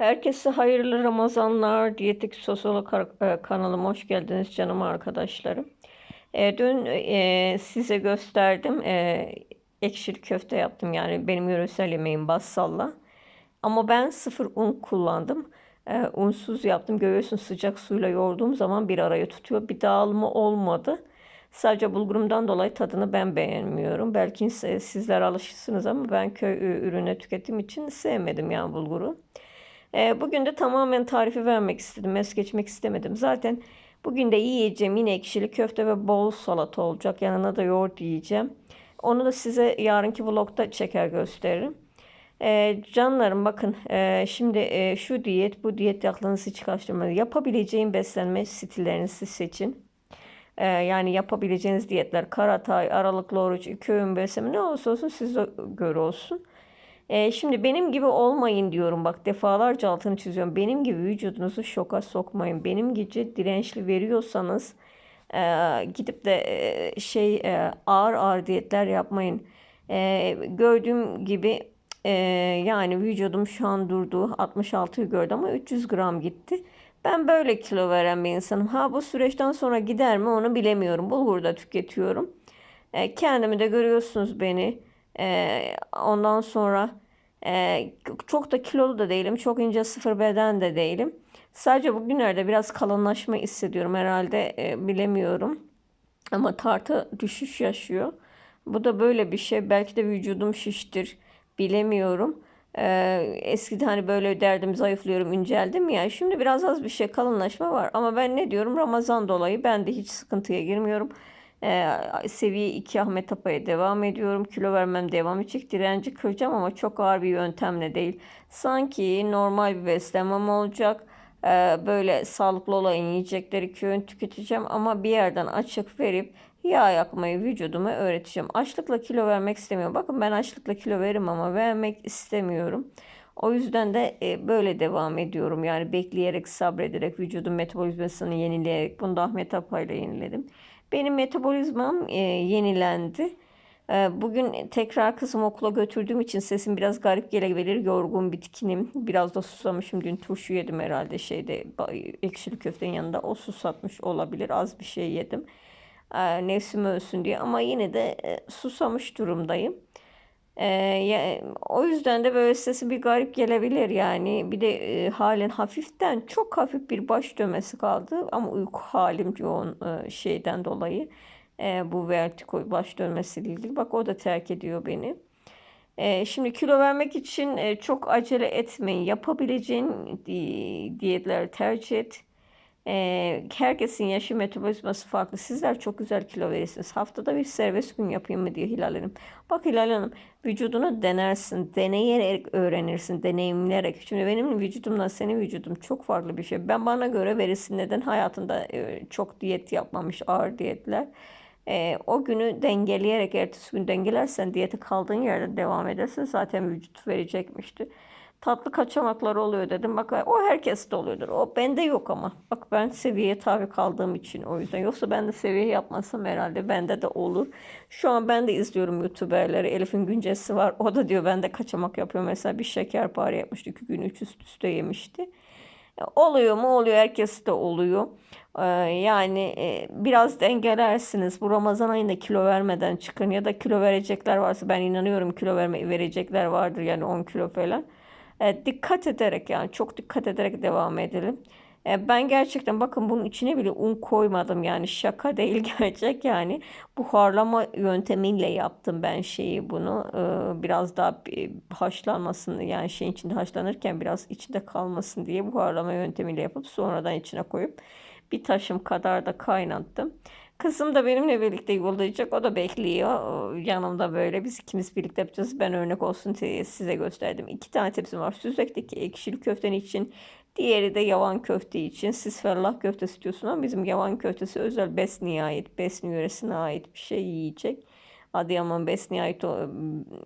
Herkese hayırlı Ramazanlar. Diyetik Sosyolog e, kanalıma hoş geldiniz canım arkadaşlarım. E, dün e, size gösterdim. E, ekşili köfte yaptım. Yani benim yöresel yemeğim bassalla. Ama ben sıfır un kullandım. E, unsuz yaptım. Görüyorsunuz sıcak suyla yoğurduğum zaman bir araya tutuyor. Bir dağılma olmadı. Sadece bulgurumdan dolayı tadını ben beğenmiyorum. Belki siz- sizler alışırsınız ama ben köy ü- ürünü tükettiğim için sevmedim yani bulguru. Ee, bugün de tamamen tarifi vermek istedim. Es geçmek istemedim. Zaten bugün de yiyeceğim yine ekşili köfte ve bol salata olacak. Yanına da yoğurt yiyeceğim. Onu da size yarınki vlogda çeker gösteririm. Ee, canlarım bakın e, şimdi e, şu diyet bu diyet aklınızı hiç. Yapabileceğim beslenme stillerinizi seçin. Ee, yani yapabileceğiniz diyetler karatay, aralıklı oruç, iki öğün beslenme ne olursa olsun size göre olsun. Ee, şimdi benim gibi olmayın diyorum bak defalarca altını çiziyorum. Benim gibi vücudunuzu şoka sokmayın. Benim gibi dirençli veriyorsanız e, gidip de e, şey e, ağır ağır diyetler yapmayın. E, gördüğüm gibi e, yani vücudum şu an durdu 66'yı gördü ama 300 gram gitti. Ben böyle kilo veren bir insanım. Ha bu süreçten sonra gider mi onu bilemiyorum. Bulgur da tüketiyorum. E, kendimi de görüyorsunuz beni. Ondan sonra çok da kilolu da değilim. Çok ince sıfır beden de değilim. Sadece bugünlerde biraz kalınlaşma hissediyorum herhalde e, bilemiyorum. Ama tartı düşüş yaşıyor. Bu da böyle bir şey. Belki de vücudum şiştir. Bilemiyorum. Ee, eskiden hani böyle derdim zayıflıyorum inceldim ya. Şimdi biraz az bir şey kalınlaşma var. Ama ben ne diyorum Ramazan dolayı ben de hiç sıkıntıya girmiyorum. Ee, seviye 2 Ahmet Apa'ya devam ediyorum. Kilo vermem devam edecek. Direnci kıracağım ama çok ağır bir yöntemle değil. Sanki normal bir beslenmem olacak. Ee, böyle sağlıklı olan yiyecekleri iki öğün tüketeceğim ama bir yerden açık verip yağ yakmayı vücuduma öğreteceğim. Açlıkla kilo vermek istemiyorum. Bakın ben açlıkla kilo veririm ama vermek istemiyorum. O yüzden de böyle devam ediyorum. Yani bekleyerek, sabrederek, vücudun metabolizmasını yenileyerek. Bunu da Ahmet Apa ile yeniledim. Benim metabolizmam e, yenilendi. E, Bugün tekrar kızımı okula götürdüğüm için sesim biraz garip gelebilir. Yorgun, bitkinim. Biraz da susamışım. Dün turşu yedim herhalde şeyde ekşili köftenin yanında. O susatmış olabilir. Az bir şey yedim. E, Nefsim ölsün diye. Ama yine de e, susamış durumdayım. E, ya- o yüzden de böyle sesi bir garip gelebilir yani. Bir de e, halen hafiften çok hafif bir baş dönmesi kaldı. Ama uyku halim yoğun e, şeyden dolayı. E, bu vertigo baş dönmesiyle ilgili. Bak o da terk ediyor beni. Şimdi kilo vermek için çok acele etmeyin. Yapabileceğin di- diyetleri tercih et. E, herkesin yaşı metabolizması farklı. Sizler çok güzel kilo verirsiniz. Haftada bir serbest gün yapayım mı diyor Hilal Hanım. Bak Hilal Hanım vücudunu denersin. Deneyerek öğrenirsin. Deneyimleyerek. Şimdi benim vücudumla senin vücudun çok farklı bir şey. Ben bana göre verirsin. Neden hayatında e, çok diyet yapmamış ağır diyetler. E, o günü dengeleyerek ertesi gün dengelersen diyete kaldığın yerde devam edersin. Zaten vücut verecekmişti. Tatlı kaçamaklar oluyor dedim. Bak o herkeste oluyordur. O bende yok ama. Bak ben seviyeye tabi kaldığım için o yüzden. Yoksa ben de seviye yapmasam herhalde bende de olur. Şu an ben de izliyorum YouTuber'ları. Elif'in güncesi var. O da diyor ben de kaçamak yapıyor. Mesela bir şekerpare yapmıştı. iki gün üç üst üste yemişti. Oluyor mu? Oluyor. Herkes de oluyor. Ee, yani e, biraz dengelersiniz. Bu Ramazan ayında kilo vermeden çıkın ya da kilo verecekler varsa ben inanıyorum kilo verme verecekler vardır yani 10 kilo falan. E, dikkat ederek yani çok dikkat ederek devam edelim. E, ben gerçekten bakın bunun içine bile un koymadım yani şaka değil gerçek yani buharlama yöntemiyle yaptım ben şeyi bunu E, biraz daha bir haşlanmasın yani şeyin içinde haşlanırken biraz içinde kalmasın diye buharlama yöntemiyle yapıp sonradan içine koyup bir taşım kadar da kaynattım. Kızım da benimle birlikte yollayacak. O da bekliyor. Yanımda böyle. Biz ikimiz birlikte yapacağız. Ben örnek olsun diye size gösterdim. İki tane tepsim var. Süzdek'teki ekşili köften için. Diğeri de yavan köfte için. Siz fellah köftesi istiyorsun ama bizim yavan köftesi özel Besni'ye ait. Besni yöresine ait bir şey yiyecek. Adıyaman Besni'ye ait o,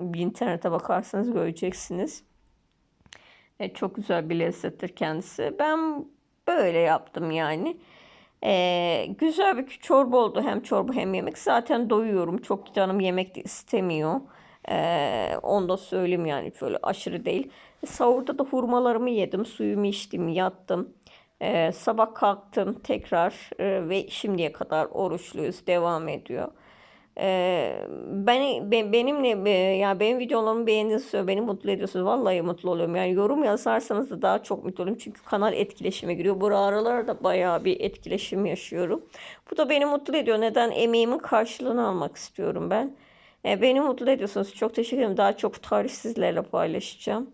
bir internete bakarsanız göreceksiniz. E, çok güzel bir lezzettir kendisi. Ben böyle yaptım yani. E, güzel bir çorba oldu. Hem çorba hem yemek. Zaten doyuyorum. Çok canım yemek de istemiyor. Ee, onu da söyleyeyim yani şöyle aşırı değil. Sahurda da hurmalarımı yedim, suyumu içtim, yattım. Ee, sabah kalktım tekrar e, ve şimdiye kadar oruçluyuz, devam ediyor. Ee, beni be- benimle be- ya benim videolarımı beğendiğiniz beni mutlu ediyorsunuz. Vallahi mutlu oluyorum. Yani yorum yazarsanız da daha çok mutlu olurum. Çünkü kanal etkileşime giriyor. Bu aralar bayağı bir etkileşim yaşıyorum. Bu da beni mutlu ediyor. Neden? Emeğimin karşılığını almak istiyorum ben. Ee, beni mutlu ediyorsunuz. Çok teşekkür ederim. Daha çok tarih sizlerle paylaşacağım.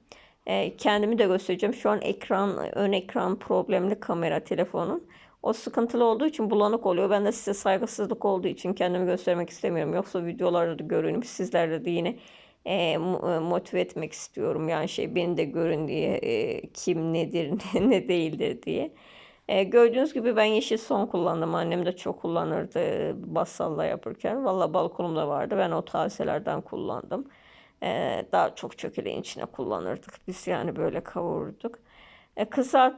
Ee, kendimi de göstereceğim. Şu an ekran, ön ekran problemli kamera telefonun. O sıkıntılı olduğu için bulanık oluyor. Ben de size saygısızlık olduğu için kendimi göstermek istemiyorum. Yoksa videolarda da görünüp sizlerle de yine e, e, motive etmek istiyorum. Yani şey beni de görün diye e, kim nedir ne, değildir diye. E, gördüğünüz gibi ben yeşil son kullandım. Annem de çok kullanırdı bassalla yapırken. Valla balkonumda vardı. Ben o tazelerden kullandım. E, daha çok çökeleğin içine kullanırdık. Biz yani böyle kavururduk. E,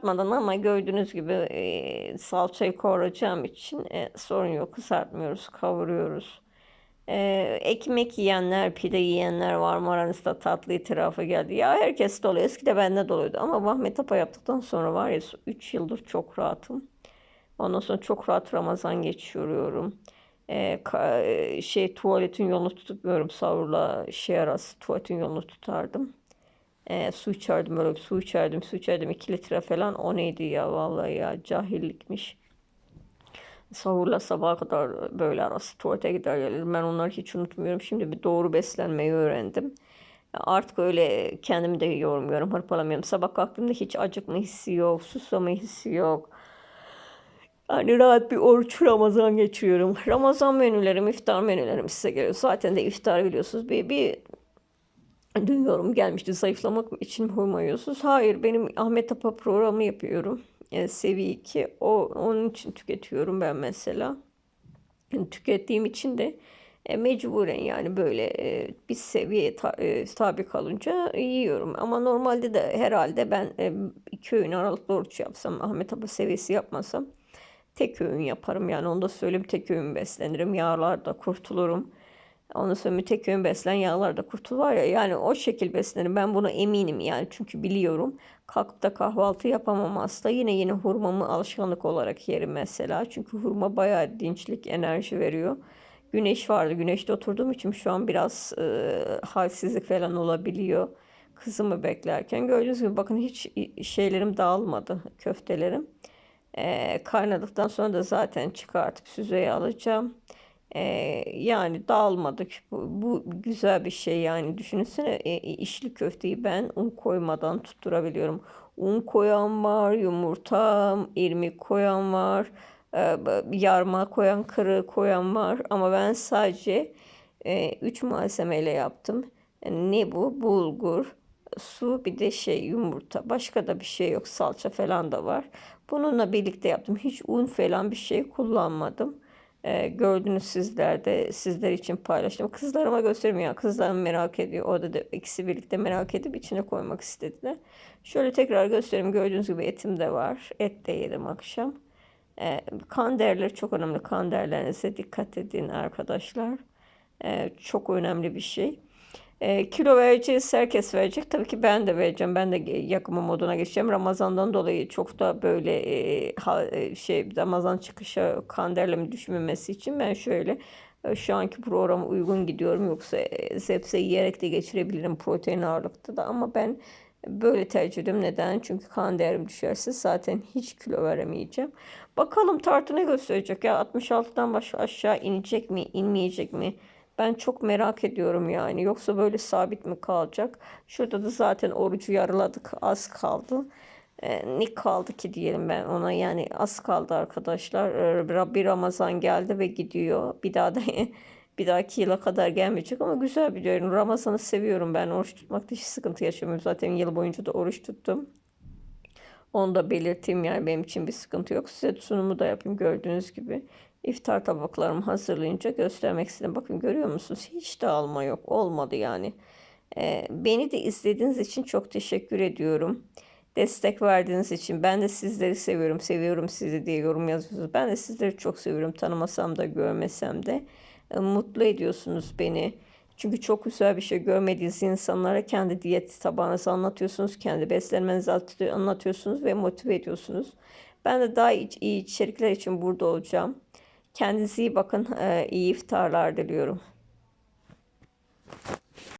ama gördüğünüz gibi e, salçayı kavuracağım için e, sorun yok. Kızartmıyoruz, kavuruyoruz. E, ekmek yiyenler, pide yiyenler var mı aranızda tatlı itirafı geldi. Ya herkes dolu. Eski de bende doluydu ama Ahmet Apa yaptıktan sonra var ya 3 yıldır çok rahatım. Ondan sonra çok rahat Ramazan geçiriyorum. E, ka- e, şey tuvaletin yolunu tutmuyorum sahurla şey arası tuvaletin yolunu tutardım. E, su içerdim böyle su içerdim su içerdim 2 litre falan o neydi ya vallahi ya cahillikmiş. Sahurla sabaha kadar böyle arası tuvalete gider gelirim. Ben onları hiç unutmuyorum. Şimdi bir doğru beslenmeyi öğrendim. Artık öyle kendimi de yormuyorum, hırpalamıyorum. Sabah kalktığımda hiç acıkma hissi yok, susama hissi yok. Yani rahat bir oruç Ramazan geçiriyorum. Ramazan menülerim, iftar menülerim size geliyor. Zaten de iftar biliyorsunuz. Bir, bir dün yorum gelmişti zayıflamak için hurma yiyorsunuz. Hayır benim Ahmet Apa programı yapıyorum. E, seviye 2. O, onun için tüketiyorum ben mesela. Yani tükettiğim için de e, mecburen yani böyle e, bir seviyeye ta, e, tabi kalınca yiyorum. Ama normalde de herhalde ben e, iki öğün aralıklı oruç yapsam, Ahmet Apa seviyesi yapmasam tek öğün yaparım. Yani onu da söyleyeyim tek öğün beslenirim. Yağlar da kurtulurum. Ondan sonra tek öğün beslen yağlar da kurtul var ya yani o şekil beslenirim. Ben buna eminim yani çünkü biliyorum. Kalkıp da kahvaltı yapamam asla. Yine yine hurmamı alışkanlık olarak yerim mesela. Çünkü hurma bayağı dinçlik, enerji veriyor. Güneş vardı. Güneşte oturduğum için şu an biraz e, halsizlik falan olabiliyor. Kızımı beklerken. Gördüğünüz gibi bakın hiç şeylerim dağılmadı. Köftelerim. E, kaynadıktan sonra da zaten çıkartıp süzeye alacağım. E, yani dağılmadık. Bu, bu güzel bir şey yani. Düşünsene e, içli köfteyi ben un koymadan tutturabiliyorum. Un koyan var, yumurta, irmik koyan var, e, yarma koyan, kırığı koyan var. Ama ben sadece e, üç malzemeyle yaptım. Ne bu? Bulgur, su bir de şey yumurta. Başka da bir şey yok. Salça falan da var. Bununla birlikte yaptım. Hiç un falan bir şey kullanmadım. Ee, gördünüz sizler de sizler için paylaştım. Kızlarıma göstereyim ya. Kızlarım merak ediyor. Orada da ikisi birlikte merak edip içine koymak istediler. Şöyle tekrar göstereyim. Gördüğünüz gibi etim de var. Et de yedim akşam. Ee, kan değerleri çok önemli. Kan değerlerinize dikkat edin arkadaşlar. Ee, çok önemli bir şey. E, kilo vereceğiz, herkes verecek. Tabii ki ben de vereceğim. Ben de yakımı moduna geçeceğim. Ramazan'dan dolayı çok da böyle e, ha, e, şey Ramazan çıkışı kan değerlemi düşmemesi için ben şöyle e, şu anki programa uygun gidiyorum. Yoksa e, zepse yiyerek de geçirebilirim protein ağırlıkta da ama ben böyle tercih ediyorum. Neden? Çünkü kan değerim düşerse zaten hiç kilo veremeyeceğim. Bakalım tartı ne gösterecek ya 66'dan baş aşağı inecek mi, inmeyecek mi? Ben çok merak ediyorum yani. Yoksa böyle sabit mi kalacak? Şurada da zaten orucu yarıladık. Az kaldı. E, ne kaldı ki diyelim ben ona yani az kaldı arkadaşlar. E, bir Ramazan geldi ve gidiyor. Bir daha da bir dahaki yıla kadar gelmeyecek ama güzel biliyorum. Ramazan'ı seviyorum ben. Oruç tutmakta hiç sıkıntı yaşamıyorum. Zaten yıl boyunca da oruç tuttum. Onu da belirteyim yani benim için bir sıkıntı yok. Size sunumu da yapayım gördüğünüz gibi. İftar tabaklarımı hazırlayınca göstermek istedim. Bakın görüyor musunuz? Hiç dağılma yok. Olmadı yani. Ee, beni de izlediğiniz için çok teşekkür ediyorum. Destek verdiğiniz için. Ben de sizleri seviyorum. Seviyorum sizi diye yorum yazıyorsunuz. Ben de sizleri çok seviyorum. Tanımasam da görmesem de. E, mutlu ediyorsunuz beni. Çünkü çok güzel bir şey görmediğiniz insanlara kendi diyet tabağınızı anlatıyorsunuz, kendi beslenmenizi at- anlatıyorsunuz ve motive ediyorsunuz. Ben de daha iyi iyi içerikler için burada olacağım. Kendinize iyi bakın, iyi iftarlar diliyorum.